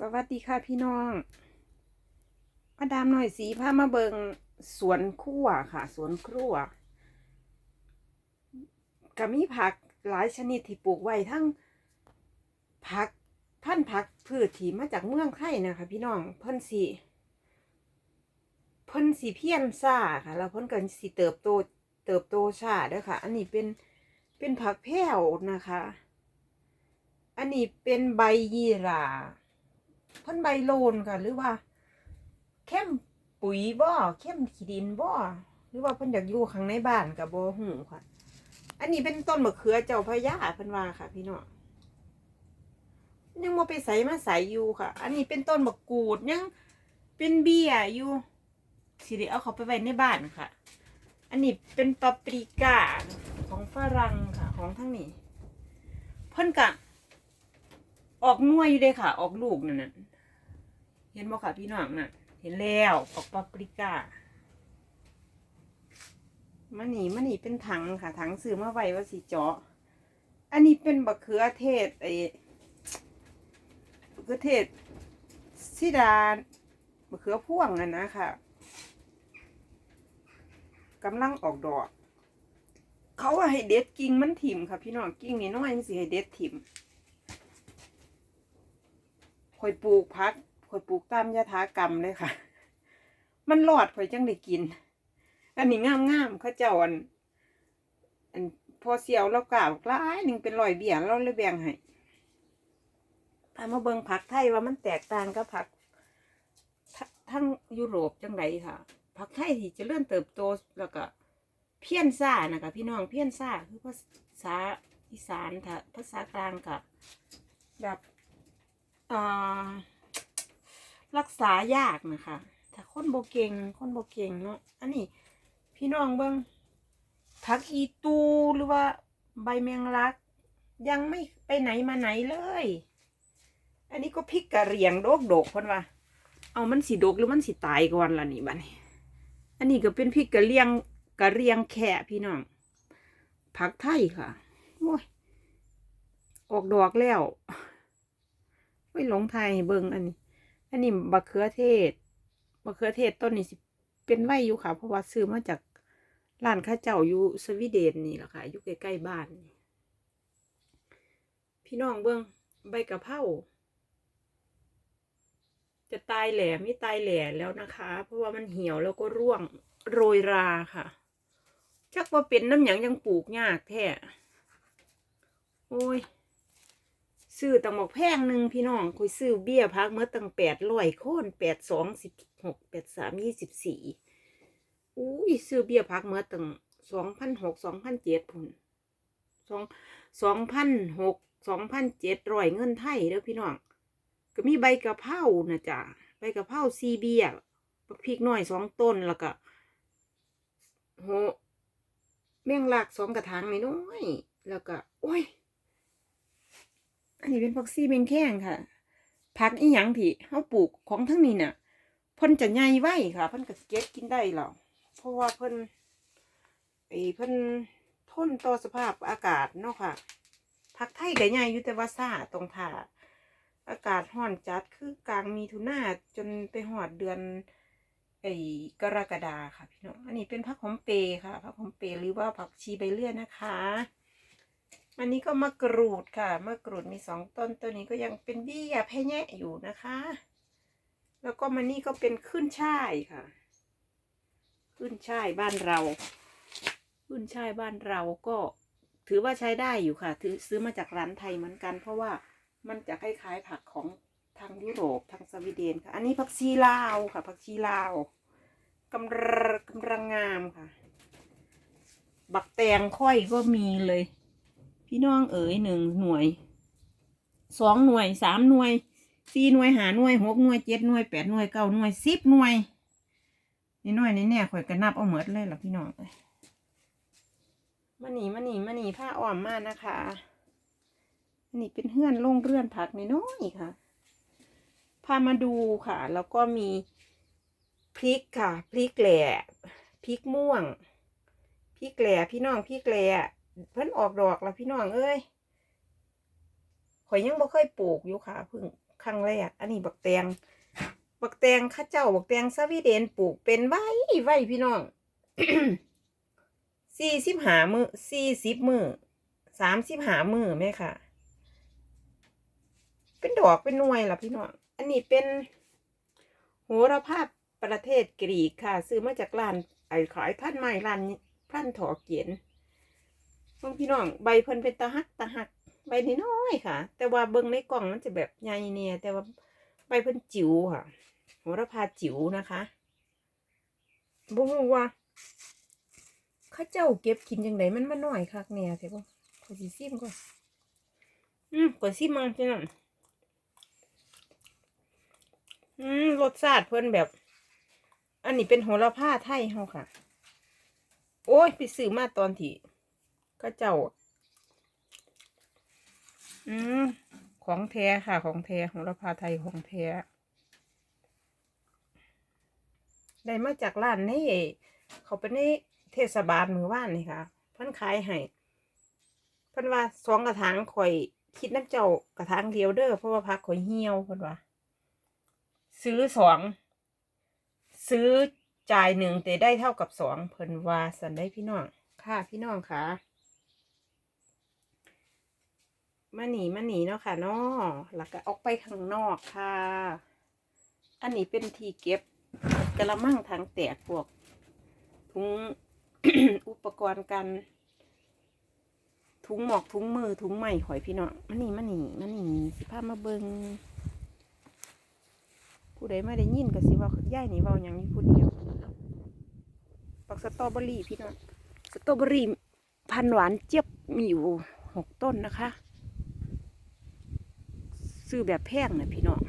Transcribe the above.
สวัสดีค่ะพี่น้องมาดามหน่อยสีพามาเบิงสวนครัวค่ะ สวนครัวก็มีผักหลายชนิดที่ปลูกไว้ทั้งผักพันผักพืชที่มาจากเมืองไทยนะคะ พี่น้องเพิ่นสีเพิ่นสีเพี้ยนซ่าค่ะ แล้วเพิ่นก็สีเติบโตเติบโตช้าด้วยค่ะ อันนี้เป็นเป็นผักแพร่วนะคะ อันนี้เป็นใบยี่หรา พิ่นใบโลนค่ะหรือว่า เข้มปุ๋ยบ่อเข้มขี้ดินบ่อหรือว่าเพิ่นอยากอยู่ข้างในบ้านกับบ่หูค่ะ อันนี้เป็นต้นมะเขือเจ้าพระยาเพิ่นว่าค่ะ พี่น้องยังบ่ไปใส่มาใส่อยู่ค่ะ อันนี้เป็นต้นมะกรูดยังเป็นเบี้ยอยู่สิได้เอาเขาไปไว้ในบ้านค่ะ อันนี้เป็นปาปริก้าของฝรั่งค่ะ ของทั้งนี้เพิ่นกะ ออกน่วยอยู่เลยค่ะ ออกลูกนั่นน่ะเห็นบ่ค่ะพี่น้องน่ะ เห็นแล้วออกปาปริก้ามันนี่มันนี่เป็นถังค่ะถังซื้อมาไว้ว่าสิเจาะ อันนี้เป็นบะเขือเทศไอ้บะเขือเทศซิดานบะเขือพ่วงอะนะค่ะกำลังออกดอก เขาว่าให้เด็ดกิ่งมันถิ่มค่ะพี่น้องกิ่งนี่น้อยสิให้เด็ดถิ่ม ข่อยปลูกพักข่อยปลูกตามยถากรรมเลยค่ะ มันรอดข่อยจังได้กิน อันนี้งามงามๆเขาเจ้าอัน อันพอเสียวแล้วกล่าวกล้ายหนึ่งเป็นรอยเบี่ยงเราเลยแบ่งให้พามาเบิงผักไทยว่ามันแตกต่างกับผักทั้งยุโรปจังไรค่ะผักไทยที่จะเริ่มเติบโตแล้วก็ เพี้ยนซ่านะคะพี่น้องเพี้ยนซ่าคือภาษาอีสานค่ะภาษากลางกับแบบ รักษายากนะคะถ้าคนโบเก่งคนโบเก่งเนาะอันนี้ พี่น้องเบิ้งผักอีตูหรือว่าใบแมงลัก ยังไม่ไปไหนมาไหนเลย อันนี้ก็พริกกะเหรียงโดกโดกคนว่าเอามันสีดกหรือมันสีตายก่อนล่ะนี่บ้านี้อันนี้ก็เป็นพริกกะเรียงกะเรียงแค่พี่น้องผักไทยค่ะโอ้ยออกดอกแล้ว ไม่หลงไทยเบิงอันนี้ อันนี้บะเขือเทศบะเขือเทศต้นนี้สิเป็นไว้อยู่ค่ะ เพราะว่าซื้อมาจากร้านข้าเจ้าอยู่สวีเดนนี่แหละค่ะอยู่ใกล้ๆบ้านนี่พี่น้องเบิงใบกะเพราจะตายแหล่ไม่ตายแหล่แล้วนะคะ เพราะว่ามันเหี่ยวแล้วก็ร่วงโรยราค่ะ จักว่าเป็นน้ำหยังยังปลูกยากแท้โอ้ย ซื้อตังบอกแพงหนึ่งพี่น้องคุยซื้อเบี้ยพักเมื่อตั้งแปดร้อยโคนแปดสองสิบหกแปดสามยี่สิบสี่อุ้ยซื้อเบี้ยพักเมื่อตั้งสองพันหกสองพันเจ็ดพุ่นสองสองพันหกสองพันเจ็ดร้อยเงินไทยเด้อพี่น้องก็มีใบกะเพรานะจ๊ะใบกะเพราซีเบียบักพริกหน่อยสองต้นแล้วก็โหแมงลักสองกระถางน้อยแล้วก็โอ้ย อันนี้เป็นผักซีเมงแข้งค่ะผักอีหยังที่เขาปลูกของทั้งนี้เนี่ยเพิ่นจะใหญ่ไว้ค่ะเพิ่นก็สิเก็บกินได้หรอเพราะว่าเพิ่นไอ้เพิ่นทนต่อสภาพอากาศเนาะค่ะผักไทยก็ใหญ่อยู่แต่ว่าซ่าตรงท่าอากาศร้อนจัดคือกลางมีถุนาจนไปหอดเดือน ไอ้กรกฎาค่ะพี่น้องอันนี้เป็นผักหอมเปรค่ะผักหอมเปรหรือว่าผักชีใบเลื่อยนะคะ อันนี้ก็มะกรูดค่ะ มะกรูดมีสองต้นตัวนี้ก็ยังเป็นเบี้ยแพะแยะอยู่นะคะ แล้วก็มันนี่ก็เป็นขึ้นช่ายค่ะ ขึ้นช่ายบ้านเรา ขึ้นช่ายบ้านเราก็ถือว่าใช้ได้อยู่ค่ะ ถือซื้อมาจากร้านไทยเหมือนกัน เพราะว่ามันจะคล้ายๆผักของทางยุโรปทางสวีเดนค่ะ อันนี้ผักชีลาวค่ะ ผักชีลาวกำลังกำลังงามค่ะ บักแตงค่อยก็มีเลย พี่น้องเอ๋ยหนึ่งหน่วยสองหน่วยสามหน่วยสี่หน่วยหาหน่วยหกหน่วยเจ็ดหน่วยแปดหน่วยเก้าหน่วยสิบหน่วยนี่หน่วยนี่แน่ข่อยกระนับเอาเหมือดเลยหรอพี่น้องเอ้ยมาหนีมาหนีมาหนีผ้าอ้อมมากนะคะนนี้เป็นเฮื่อนโล่งเรื่อนผักนน้อยค่ะ พามาดูค่ะ แล้วก็มีพริกค่ะ พริกแหล่พริกม่วง พริกแหล่พี่น้องพริกแหล่ เพิ่นออกดอกแล้วพี่น้องเอ้ยข่อยยังบ่เคยปลูกอยู่ค่ะเพิ่งครั้งแรกอันนี้บักแตงบักแตงข้าเจ้าบักแตงสวีเดนปลูกเป็นไว้ไว้พี่น้องสี่สิบหามือสี่สิบมือสามสิบหามือแม่ค่ะ เป็นดอกเป็นหน่วยล่ะพี่น้องอันนี้เป็นโหระพาประเทศกรีกค่ะ ซื้อมาจากร้านไอ้ขายท่านไม้ร้านท่านถอเกียน บิ่งพี่น้องใบเพิ่นเป็นตะหักตะหักใบน้อยค่ะ แต่ว่าเบิ่งในกล่องมันจะแบบใหญ่เนี่ย แต่ว่าใบเพิ่นจิ๋วค่ะโหระพาจิ๋วนะคะบ่ฮู้ว่าข้าเจ้าเก็บกินจังไดมันมาน้อยคักเนี่ยใช่ปะขอสิซิมก่อนอืมขอซิมมันพี่น้องอืมรสชาติเพิ่นแบบ อันนี้เป็นโหระพาไทยเฮาค่ะ โอ้ย ไปซื้อมาตอนที่ เข้าเจ้า อืมของแท้ค่ะ ของแท้ของราพาไทยของแท้ได้มาจากร้านนี่เขาเป็นในเทศบาลมือว่านนี่ค่ะพิ่นขายให้พิ่นว่าสองกระถางข่อย คิดน้ำเจ้ากระถางเดียวเด้อเพราะว่าพักข่อยเหี่ยวพิ่นว่า ซื้อสองซื้อจ่ายหนึ่งแต่ได้เท่ากับสองเพิ่นว่าสันได้พี่น้อง ค่ะพี่น้องค่ะ มาหนีมาหนีเนาะค่ะเนาะแล้วก็ออกไปข้างนอกค่ะ อันนี้เป็นทีเก็บกระมังทางแตกพวกถุงอุปกรณ์กันถุงหมอกถุงมือถุงใหม่หอยพี่น้องมาหนีมาหนีมาหนีสิพามาเบิงผู้ใดไม่ได้ยินก็สิว่าย่ายนี่เว้าหยังอยู่ผู้เดียวปักสตรอเบอรี่พี่น้องสตรอเบอรี่พันหวานเจี๊ยบมีอยู่หกต้นนะคะ ซื้อแบบแพงนะพี่น้อง